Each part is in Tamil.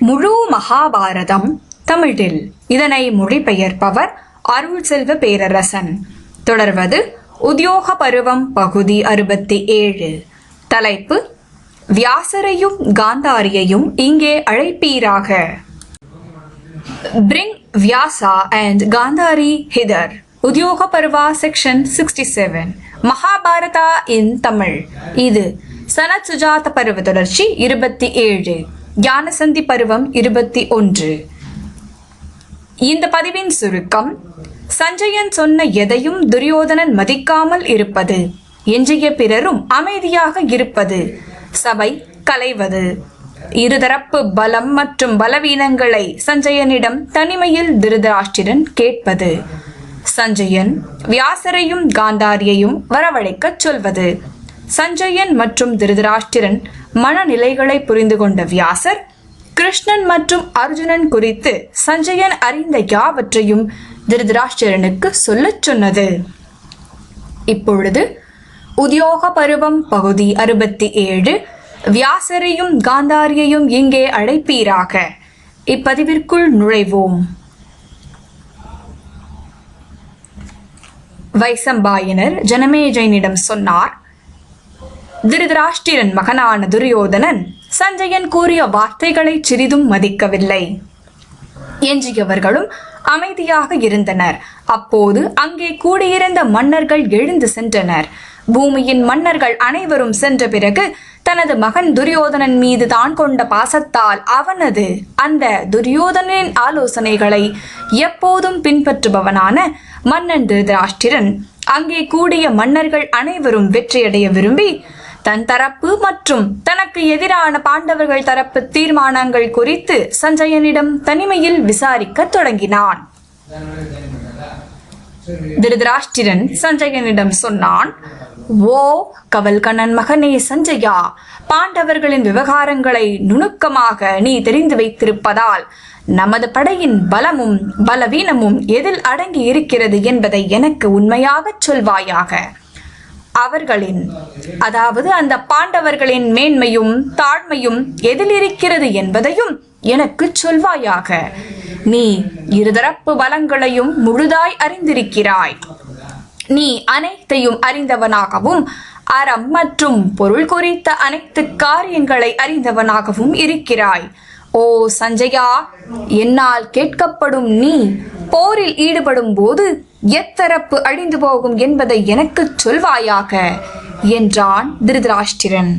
முழு மகாபாரதம் தமிழில். இதனை மொழிபெயர்ப்பவர் அருள் செல்வ பேரரசன். தொடர்வது உத்தியோக பருவம் பகுதி அறுபத்தி ஏழு. தலைப்பு வியாசரையும் காந்தாரியையும் இங்கே அழைப்பீராக? Bring Vyasa and Gandhari hither Udyoga Parva section sixty seven Mahabharata in Tamil. இது சனத் சுஜாத பருவ தொடர்ச்சி இருபத்தி ஏழு. ஞானசந்தி பருவம் இருபத்தி ஒன்று. இந்த பதிவின் சுருக்கம் சஞ்சயன் சொன்ன எதையும் துரியோதனன் மதிக்காமல் இருப்பது எஞ்சிய பிறரும் அமைதியாக இருப்பது சபை கலைவது. இருதரப்பு பலம் மற்றும் பலவீனங்களை சஞ்சயனிடம் தனிமையில் திருதராஷ்டிரன் கேட்பது. சஞ்சயன் வியாசரையும் காந்தாரியையும் வரவழைக்கச் சொல்வது. சஞ்சயன் மற்றும் திருதராஷ்டிரன் மனநிலைகளை புரிந்து கொண்ட வியாசர் கிருஷ்ணன் மற்றும் அர்ஜுனன் குறித்து சஞ்சயன் அறிந்த யாவற்றையும் திருதராஷ்டிரனுக்கு சொல்லச் சொன்னது. இப்பொழுது உத்தியோக பருவம் பகுதி அறுபத்தி ஏழு. வியாசரையும் காந்தாரியையும் இங்கே அழைப்பீராக. இப்பதிவிற்குள் நுழைவோம். வைசம்பாயனர் ஜனமேஜயனிடம் சொன்னார் திருதராஷ்டிரன் மகனான துரியோதனன் சஞ்சயன் கூறிய வார்த்தைகளை சிறிதும் மதிக்கவில்லை. எஞ்சியவர்களும் அமைதியாக இருந்தனர். அப்போது அங்கே கூடியிருந்த மன்னர்கள் எழுந்து சென்றனர். பூமியின் மன்னர்கள் அனைவரும் சென்ற பிறகு தனது மகன் துரியோதனன் மீது தான் கொண்ட பாசத்தால் அவனது அந்த துரியோதனின் ஆலோசனைகளை எப்போதும் பின்பற்றுபவனான மன்னன் திருதராஷ்டிரன் அங்கே கூடிய மன்னர்கள் அனைவரும் வெற்றியடைய விரும்பி தன் தரப்பு மற்றும் தனக்கு எதிரான பாண்டவர்கள் தரப்பு தீர்மானங்கள் குறித்து சஞ்சயனிடம் தனிமையில் விசாரிக்கத் தொடங்கினான். திருதராஷ்டிரன் சஞ்சயனிடம் சொன்னான் ஓ கவல்கண்ணன் மகனே சஞ்சயா பாண்டவர்களின் விவகாரங்களை நுணுக்கமாக நீ தெரிந்து வைத்திருப்பதால் நமது படையின் பலமும் பலவீனமும் எதில் அடங்கி இருக்கிறது என்பதை எனக்கு உண்மையாகச் சொல்வாயாக. அவர்களின் அதாவது அந்த பாண்டவர்களின் மேன்மையும் தாழ்மையும் எதில் இருக்கிறது என்பதையும் எனக்கு சொல்வாயாக. நீ இருதரப்பு பலங்களையும் முழுதாய் அறிந்திருக்கிறாய். நீ அனைத்தையும் அறிந்தவனாகவும் அறம் மற்றும் பொருள் குறித்த அனைத்து காரியங்களை அறிந்தவனாகவும் இருக்கிறாய். ஓ சஞ்சயா என்னால் கேட்கப்படும் நீ போரில் ஈடுபடும் போது எத்தரப்பு அழிந்து போகும் என்பதை எனக்கு சொல்வாயாக என்றான் திருதராஷ்டிரன்.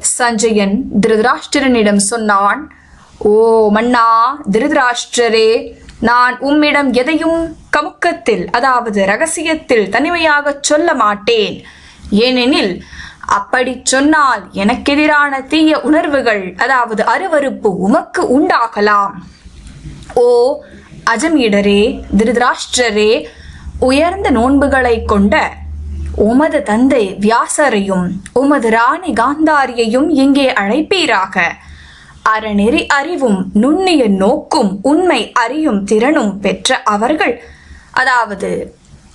சஞ்சயன் திருதராஷ்டிரனிடம் சொன்னான் ஓ மன்னா திருதராஷ்டிரரே நான் உம்மிடம் எதையும் கமுக்கத்தில் அதாவது ரகசியத்தில் தனிமையாகச் சொல்ல மாட்டேன். ஏனெனில் அப்படி சொன்னால் எனக்கெதிரான தீய உணர்வுகள் அதாவது அருவருப்பு உமக்கு உண்டாகலாம். ஓ அஜமீடரே திருதராஷ்டிரரே உயர்ந்த நோன்புகளை கொண்ட உமது தந்தை வியாசரையும் உமது ராணி காந்தாரியையும் இங்கே அழைப்பீராக. அறநெறி அறிவும் நுண்ணிய நோக்கும் உண்மை அறியும் திறனும் பெற்ற அவர்கள். அதாவது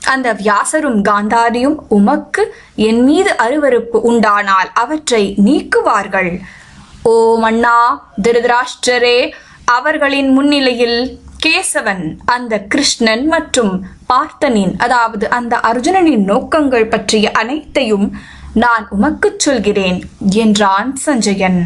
அந்த வியாசரும் காந்தாரியும் உமக்கு என் மீது அருவருப்பு உண்டானால் அவற்றை நீக்குவார்கள். ஓ மன்னா திருதராஷ்டிரரே அவர்களின் முன்னிலையில் கேசவன் அந்த கிருஷ்ணன் மற்றும் பார்த்தனின் அதாவது அந்த அர்ஜுனனின் நோக்கங்கள் பற்றிய அனைத்தையும் நான் உமக்குச் சொல்கிறேன் என்றான் சஞ்சயன்.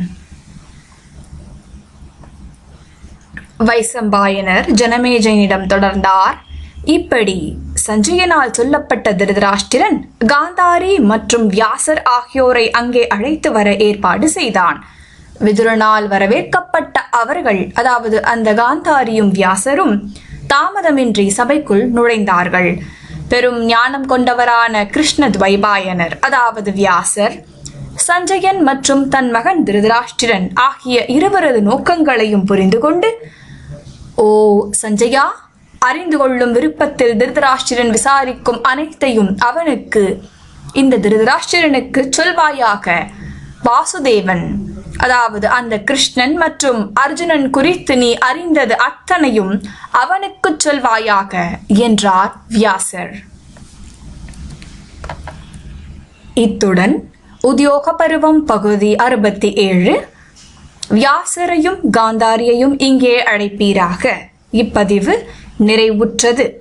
வைசம்பாயனர் ஜனமேஜயனிடம் தொடர்ந்தார். இப்படி சஞ்சயனால் சொல்லப்பட்ட திருதராஷ்டிரன் காந்தாரி மற்றும் வியாசர் ஆகியோரை அங்கே அழைத்து வர ஏற்பாடு செய்தான். விதுரனால் வரவேற்கப்பட்ட அவர்கள் அதாவது அந்த காந்தாரியும் வியாசரும் தாமதமின்றி சபைக்குள் நுழைந்தார்கள். பெரும் ஞானம் கொண்டவரான கிருஷ்ண துவைபாயனர் அதாவது வியாசர் சஞ்சயன் மற்றும் தன் மகன் திருதராஷ்டிரன் ஆகிய இருவரது நோக்கங்களையும் புரிந்து கொண்டு ஓ சஞ்சயா அறிந்து கொள்ளும் விருப்பத்தில் திருதராஷ்டிரன் விசாரிக்கும் அனைத்தையும் அவனுக்கு இந்த திருதராஷ்டிரனுக்கு சொல்வாயாக வாசுதேவன். அதாவது அந்த கிருஷ்ணன் மற்றும் அர்ஜுனன் குறித்து நீ அறிந்தது அத்தனையும் அவனுக்குச் சொல்வாயாக என்றார் வியாசர். இத்துடன் உத்தியோக பருவம் பகுதி அறுபத்தி ஏழு. வியாசரையும் காந்தாரியையும் இங்கே அழைப்பீராக இப்பதிவு நிறைவுற்றது.